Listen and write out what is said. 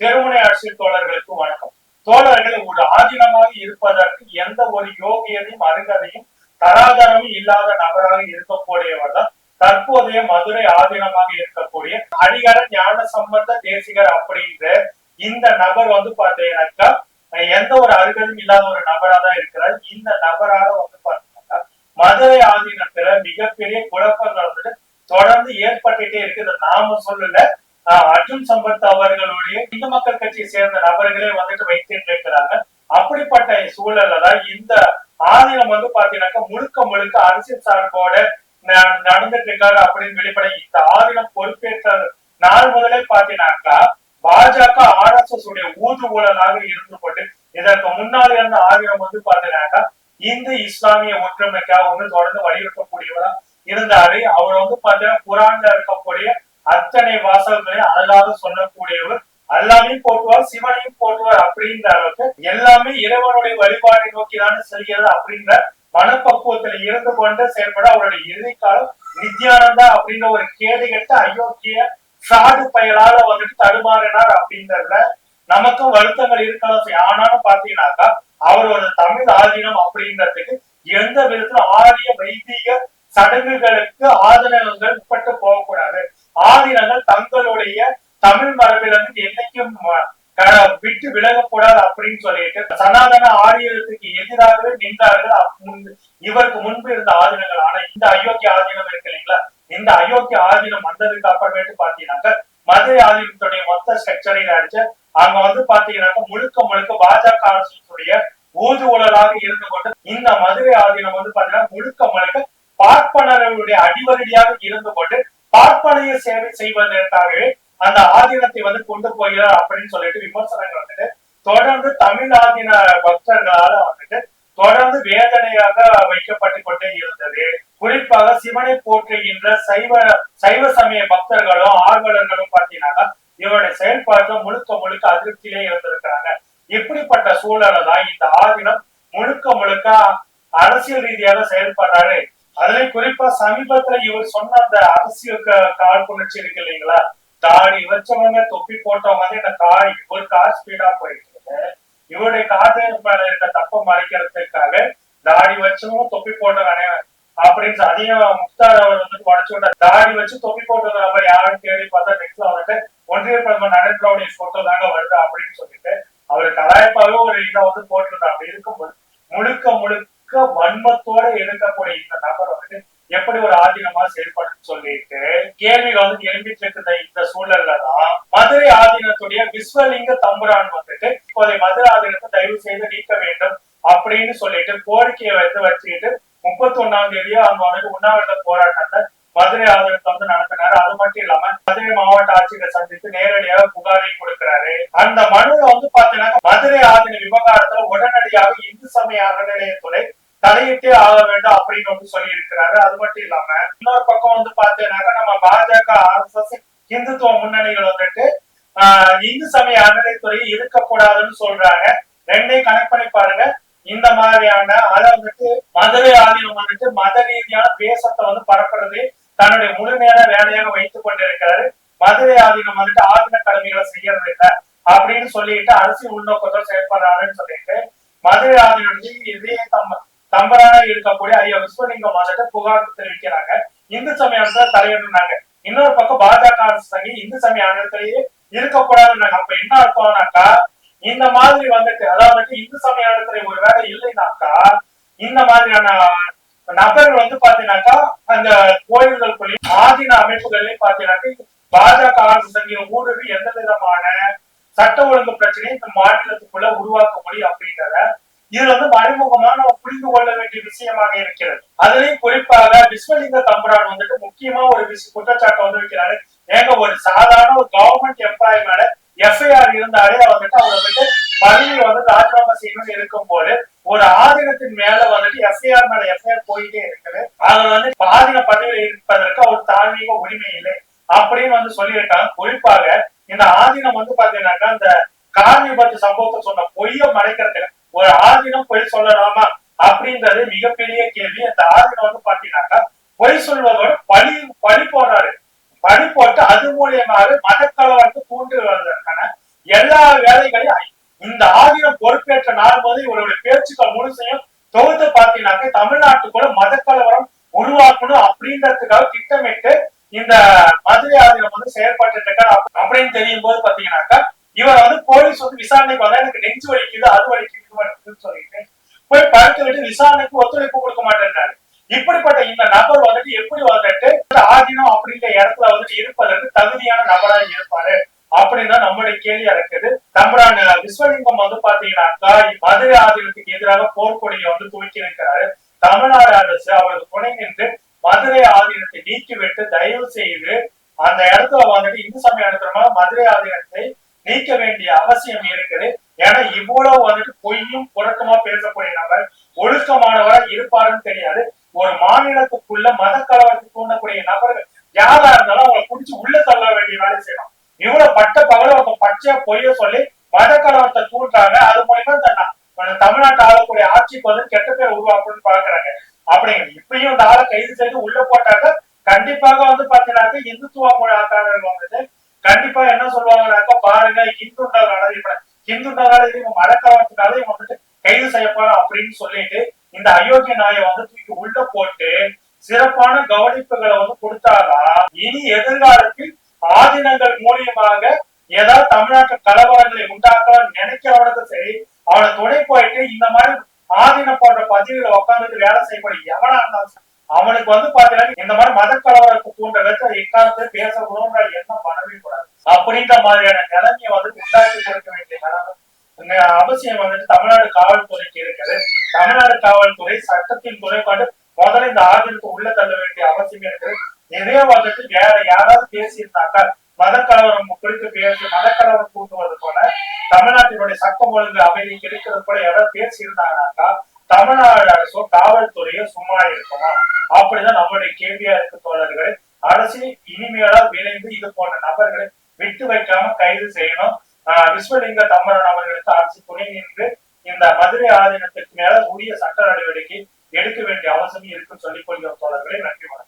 தெருமுனை அரசியல் தோழர்களுக்கு வணக்கம். தோழர்கள் ஒரு ஆதீனமாக இருப்பதற்கு எந்த ஒரு யோகியதையும் அருகதையும் தராதரமும் இல்லாத நபராக இருக்கக்கூடியவர் தான் தற்போதைய மதுரை ஆதீனமாக இருக்கக்கூடிய அடிகர ஞான சம்பந்த தேசிகர் அப்படின்ற இந்த நபர் வந்து பாத்தீங்கன்னாக்கா எந்த ஒரு அருகதும் இல்லாத ஒரு நபரா தான் இருக்கிறார். இந்த நபரால வந்து பார்த்தீங்கன்னா மதுரை ஆதீனத்துல மிகப்பெரிய குழப்பங்கள் வந்துட்டு தொடர்ந்து ஏற்பட்டுட்டே இருக்கு. இருக்குது நாம சொல்லல. அர்ஜுன் சம்பத் அவர்களுடைய இந்து மக்கள் கட்சியை சேர்ந்த நபர்களே வந்துட்டு வைத்துட்டு இருக்கிறாங்க அப்படிப்பட்ட சூழல்ல தான் இந்த ஆதீனம் வந்து பாத்தீங்கன்னாக்கா முழுக்க முழுக்க அரசியல் சார்போட நடந்துட்டு இருக்காரு அப்படின்னு வெளிப்பட. இந்த ஆதீனம் பொறுப்பேற்ற நாள் முதலே பாத்தீங்கன்னாக்கா பாஜக ஆர் எஸ் எஸ் உடைய ஊதுகுழலாக இருந்து கொண்டு இதற்கு முன்னாடி இருந்த ஆதீனம் வந்து பாத்தீங்கன்னாக்கா இந்து இஸ்லாமிய ஒற்றுமைக்காக வந்து தொடர்ந்து வலியுறுத்தக்கூடியவரா இருந்தாரு. அவர் வந்து பாத்தீங்கன்னா குரான்ல இருக்கக்கூடிய அத்தனை வாசல்களையும் அழகாக சொல்லக்கூடியவர். அல்லாமையும் போட்டுவார் சிவனையும் போட்டுவார் அப்படின்ற அளவுக்கு எல்லாமே இறைவனுடைய வழிபாடை நோக்கி தானே செல்கிறது அப்படின்ற மனப்பக்குவத்துல இருந்து கொண்டு செயல்பட அவருடைய இறுதிக்காலம் நித்யானந்தா அப்படின்ற ஒரு கேடு கட்ட அயோக்கிய சாடு பயலால வந்துட்டு தடுமாறினார் அப்படின்றதுல நமக்கும் வருத்தங்கள் இருக்கலாம் ஆனாலும் பாத்தீங்கன்னாக்கா அவரோட தமிழ் ஆதீனம் அப்படின்றதுக்கு எந்த விதத்துல ஆரிய வைதிக சடங்குகளுக்கு ஆதரவுகள் உட்பட்டு போகக்கூடாது. ஆதீனங்கள் தங்களுடைய தமிழ் மரபிலிருந்து என்னைக்கும் விட்டு விலகக்கூடாது அப்படின்னு சொல்லிட்டு சனாதன ஆரியத்துக்கு எதிராகவே நின்றார்கள். முன்பு- இவருக்கு முன்பு இருந்த ஆதீனங்கள். ஆனா இந்த அயோக்கிய ஆதீனம் இருக்கு இல்லைங்களா? இந்த அயோக்கிய ஆதீனம் வந்ததுக்கு அப்புறமேட்டு பாத்தீங்கன்னாக்க மதுரை ஆதீனத்துடைய மொத்த ஸ்ட்ரக்சரையும் அடிச்சு அங்க வந்து பாத்தீங்கன்னாக்க முழுக்க முழுக்க பாஜக அரசுடைய ஊழலாக இருந்து கொண்டு இந்த மதுரை ஆதீனம் வந்து பாத்தீங்கன்னா முழுக்க முழுக்க பார்ப்பனர்களுடைய அடிவரடியாக இருந்து கொண்டு பார்ப்பனைய சேவை செய்வதற்காகவே அந்த ஆதீனத்தை வந்து கொண்டு போகிறார் அப்படின்னு சொல்லிட்டு விமர்சனங்கள் வந்துட்டு தொடர்ந்து தமிழ் ஆதீன பக்தர்களால வந்துட்டு தொடர்ந்து வேதனையாக வைக்கப்பட்டு கொண்டே இருந்தது. குறிப்பாக சிவனை போற்றுகின்ற சைவ சைவ சமய பக்தர்களும் ஆர்வலர்களும் பார்த்தீங்கன்னா இவருடைய செயல்பாட்டுல முழுக்க முழுக்க அதிருப்தியிலே இருந்திருக்கிறாங்க. இப்படிப்பட்ட சூழலை தான் இந்த ஆதீனம் முழுக்க முழுக்க அரசியல் ரீதியாக செயல்படுறாரு. அதுலயும் குறிப்பா சமீபத்துல இவர் சொன்ன அந்த அரசியல் காழ்ப்புணர்ச்சி இருக்கு இல்லைங்களா? தாடி வச்சவங்க தொப்பி போட்டவங்க இந்த கார் ஒரு கார் ஸ்பீடா போயிட்டு இருக்கு. இவருடைய காது மேல இருக்க தப்ப மறைக்கிறதுக்காக தாடி வச்சவங்க தொப்பி போட்டவனே அப்படின்னு அதையும் முக்தார் அவர் வந்து உடச்சு தாடி வச்சு தொப்பி போட்டது நம்ம யாரும் தேடி பார்த்தா நெக்ஸ்ட்ல வந்துட்டு ஒன்றிய பிரதமர் நரேந்திர மோடி போட்டோ தாங்க வருது அப்படின்னு சொல்லிட்டு அவர் கலாய்ப்பாவே ஒரு இதை வந்து போட்டிருந்தார். அப்படி இருக்கும்போது முழுக்க முழுக்க வன்மத்தோட இருக்கக்கூடிய இந்த நபர் வந்துட்டு எப்படி ஒரு ஆதீனமா செயல்படும் சொல்லிட்டு கேள்விகள் வந்து எழுப்பிட்டு இருக்கிற இந்த சூழல்ல தான். மதுரை ஆதீனத்துடைய விஸ்வலிங்க தம்புரான் வந்துட்டு இப்போதை மதுரை ஆதீனத்தை தயவு செய்து நீக்க வேண்டும் அப்படின்னு சொல்லிட்டு கோரிக்கையை வந்து வச்சுக்கிட்டு முப்பத்தி ஒன்னாம் தேதியா அவங்க வந்துட்டு உண்ணாவிரத போராட்டத்தை மதுரை ஆதீனத்தை வந்து நடத்தினாரு. அது மட்டும் இல்லாம மதுரை மாவட்ட ஆட்சியரை சந்தித்து நேரடியாக புகாரை கொடுக்கிறாரு. அந்த மனுவை வந்து பாத்தீங்கன்னா மதுரை ஆதீன விவகாரத்துல உடனடியாக இந்து சமய அறநிலையத்துறை தலையிட்டே ஆக வேண்டும் அப்படின்னு வந்து சொல்லி இருக்கிறாரு அது மட்டும் இல்லாம இன்னொரு பக்கம் வந்து பாத்தீங்கன்னாக்கா நம்ம பாஜக ஆர்எஸ்எஸ் இந்துத்துவ முன்னணிகள் வந்துட்டு ஆஹ் இந்து சமய அறநிலைத்துறை இருக்கக்கூடாதுன்னு சொல்றாங்க. ரெண்டையும் கனெக்ட் பண்ணி பாருங்க. இந்த மாதிரியான அதை வந்துட்டு மதுரை ஆதீனம் வந்துட்டு மத ரீதியான பேசத்தை வந்து பரப்புறது தன்னுடைய முழு நேர வேலையாக வைத்துக் கொண்டிருக்கிறாரு. மதுரை ஆதீனம் வந்துட்டு ஆதீன கடமைகளை செய்யறது இல்லை அப்படின்னு சொல்லிட்டு அரசியல் உள்நோக்கத்தோடு செயல்படுறாருன்னு சொல்லிட்டு மதுரை ஆதீனத்தில் இதே தம் தம்பரான இருக்கக்கூடிய ஐயா விஸ்வலிங்கம் வந்துட்டு புகார் தெரிவிக்கிறாங்க. இந்து சமயத்துல தலையிடுறாங்க இன்னொரு பக்கம் பாஜக அரசு சங்கி இந்து சமய அறத்திலேயே இருக்கக்கூடாதுன்னாங்க அப்ப என்ன அர்த்தம்னாக்கா இந்த மாதிரி வந்துட்டு அதாவது இந்து சமய அறத்திலே ஒரு வேலை இல்லைனாக்கா இந்த மாதிரியான நபர்கள் வந்து பாத்தீங்கன்னாக்கா அந்த கோயில்களுக்குள்ளேயும் ஆதீன அமைப்புகள்லயும் பாத்தீங்கன்னாக்கா பாஜக அரசு ஊடுருவி எந்த விதமான சட்ட ஒழுங்கு பிரச்சனையும் இந்த மாநிலத்துக்குள்ள உருவாக்க முடியும் அப்படின்றத இது வந்து மறைமுகமா நம்ம புரிந்து கொள்ள வேண்டிய விஷயமாக இருக்கிறது. அதுலயும் குறிப்பாக விஸ்வலிங்க தம்பரான் வந்துட்டு முக்கியமா ஒரு குற்றச்சாட்டை வந்து வைக்கிறாரு. ஏங்க ஒரு சாதாரண ஒரு கவர்மெண்ட் எம்ப்ளாயி மேல எஃப்ஐஆர் இருந்தாலே வந்துட்டு அவர் வந்துட்டு பதவியை வந்து ராஜினாமா செய்யணும்னு இருக்கும் போது ஒரு ஆதீனத்தின் மேல வந்துட்டு எஃப்ஐஆர் மேல எஃப்ஐஆர் போயிட்டே இருக்குது. அவர் வந்து ஆதீன பதவியில் இருப்பதற்கு அவர் தார்மீக உரிமை இல்லை அப்படின்னு வந்து சொல்லியிருக்காங்க. குறிப்பாக இந்த ஆதீனம் வந்து பாத்தீங்கன்னாக்கா இந்த கார் விபத்து சம்பவத்தை சொன்ன பொய்ய மறைக்கிறதுக்கு ஒரு ஆதினம் பொய் சொல்லலாமா அப்படின்றது மிகப்பெரிய கேள்வி. அந்த ஆதினம் வந்து பாத்தீங்கன்னாக்கா பொய் சொல்வதோட பழி பழி போடுறாரு. பழி போட்டு அது மூலியமாக மதக்கலவரத்தை தூண்டுவதற்கான எல்லா வேலைகளையும் இந்த ஆதினம் பொறுப்பேற்ற நாள் போது இவருடைய பேச்சுக்கள் முழுசையும் தொகுத்து பார்த்தீங்கன்னாக்க தமிழ்நாட்டுக்குள்ள மதக்கலவரம் உருவாக்கணும் அப்படின்றதுக்காக திட்டமிட்டு இந்த மதுரை ஆதினம் வந்து செயல்பட்டு இருக்காரு. அப்படின்னு தெரியும் போது பாத்தீங்கன்னாக்கா இவர் வந்து போலீஸ் வந்து விசாரணைக்கு வந்தா எனக்கு நெஞ்சு வலிக்குது அது வலிக்குதுன்னு சொல்லிட்டு போய் படுத்து விட்டு விசாரணைக்கு ஒத்துழைப்பு கொடுக்க மாட்டேன்றாரு. இப்படிப்பட்ட இந்த நபர் வந்துட்டு எப்படி வந்துட்டு ஆதீனம் அப்படின்ற இடத்துல வந்துட்டு இருப்பதற்கு தகுதியான நபரா இருப்பாரு அப்படின்னு தான் நம்மளுடைய கேள்வியா இருக்குது. தம்பரான் விஸ்வலிங்கம் வந்து பாத்தீங்கன்னாக்கா மதுரை ஆதீனத்துக்கு எதிராக போர்க்கொடியை வந்து துவக்கி இருக்கிறாரு தமிழ்நாடு அரசு அவரது துணை நின்று மதுரை ஆதீனத்தை நீக்கிவிட்டு தயவு செய்து அந்த இடத்துல வந்துட்டு இந்து சமய அனுத்திரமா மதுரை ஆதீனத்தை நீக்க வேண்டிய அவசியம் இருக்குது. ஏன்னா இவ்வளவு வந்துட்டு பொய்யும் புறக்கமா பேசக்கூடிய நபர் ஒழுக்கமானவரா இருப்பாருன்னு தெரியாது. ஒரு மாநிலத்துக்குள்ள மத கலவரத்தை தூண்டக்கூடிய நபர்கள் யாரா இருந்தாலும் அவங்களை குடிச்சு உள்ள தள்ள வேண்டிய வேலை செய்யணும். இவ்வளவு பட்ட பகல அவங்க பச்சையா பொய்ய சொல்லி மத கலவரத்தை தூண்டுறாங்க. அது மூலியமா தன்னா தமிழ்நாட்டு ஆளக்கூடிய ஆட்சிக்கு வந்து கெட்ட பேர் உருவாக்கணும்னு பாக்குறாங்க. அப்படிங்க இப்பயும் இந்த ஆளை கைது செய்து உள்ள போட்டாக்க கண்டிப்பாக வந்து பாத்தீங்கன்னாக்க இந்துத்துவ மொழி ஆக்காரர்கள் வந்துட்டு கண்டிப்பா என்ன சொல்லுவாங்கன்னாக்கா பாருங்க இந்துன்றதுனால இப்ப இவங்க மதக்கலவரத்துக்காக இவங்க வந்துட்டு கைது செய்யப்படும் அப்படின்னு சொல்லிட்டு இந்த அயோக்கிய நாயை வந்து தூக்கி உள்ள போட்டு சிறப்பான கவனிப்புகளை வந்து கொடுத்தாதான் இனி எதிர்காலத்தில் ஆதீனங்கள் மூலியமாக ஏதாவது தமிழ்நாட்டு கலவரங்களை உண்டாக்கலாம் நினைக்கிறவனுக்கும் சரி அவனை துணை போயிட்டு இந்த மாதிரி ஆதீனம் போன்ற பதவிகளை உட்காந்துட்டு வேலை செய்யக்கூடிய எவனா இருந்தாலும் அவனுக்கு வந்து பாத்தீங்கன்னா இந்த மாதிரி மத கலவரத்தை தூண்ட வச்சு எக்காலத்தை பேசக்கூடாதுன்ற எண்ணம் பண்ணவே கூடாது அப்படின்ற மாதிரியான நிலைமையை வந்து உண்டாக்கி கொடுக்க வேண்டிய அவசியம் வந்துட்டு தமிழ்நாடு காவல்துறைக்கு இருக்குது. தமிழ்நாடு காவல்துறை சட்டத்தின் குறைபாடு முதல்ல இந்த ஆதரவுக்கு உள்ள தள்ள வேண்டிய அவசியம் இருக்குது. இதே வந்துட்டு வேற யாராவது பேசியிருந்தாக்கா மதக்கலவரம் குறித்து பேசி மதக்கலவரம் கூட்டுவது போல தமிழ்நாட்டினுடைய சட்டம் ஒழுங்கு அமைதி கிடைக்கிறது போல யாராவது பேசியிருந்தாங்கனாக்கா தமிழ்நாடு அரசோ காவல்துறையோ சும்மா இருக்குமா அப்படிதான் நம்மளுடைய கேள்வியா இருக்கு தோழர்களே. அரசு இனிமேலா விளைந்து இது போன்ற நபர்களை விட்டு வைக்காம கைது செய்யணும். ஆஹ் விஸ்வலிங்க தம்பரன் அவர்களுக்கு அரசு துணை நின்று இந்த மதுரை ஆதீனத்திற்கு மேல உரிய சட்ட நடவடிக்கை எடுக்க வேண்டிய அவசியம் இருக்குன்னு சொல்லி கொள்கிறோம் தோழர்களே. நன்றி வணக்கம்.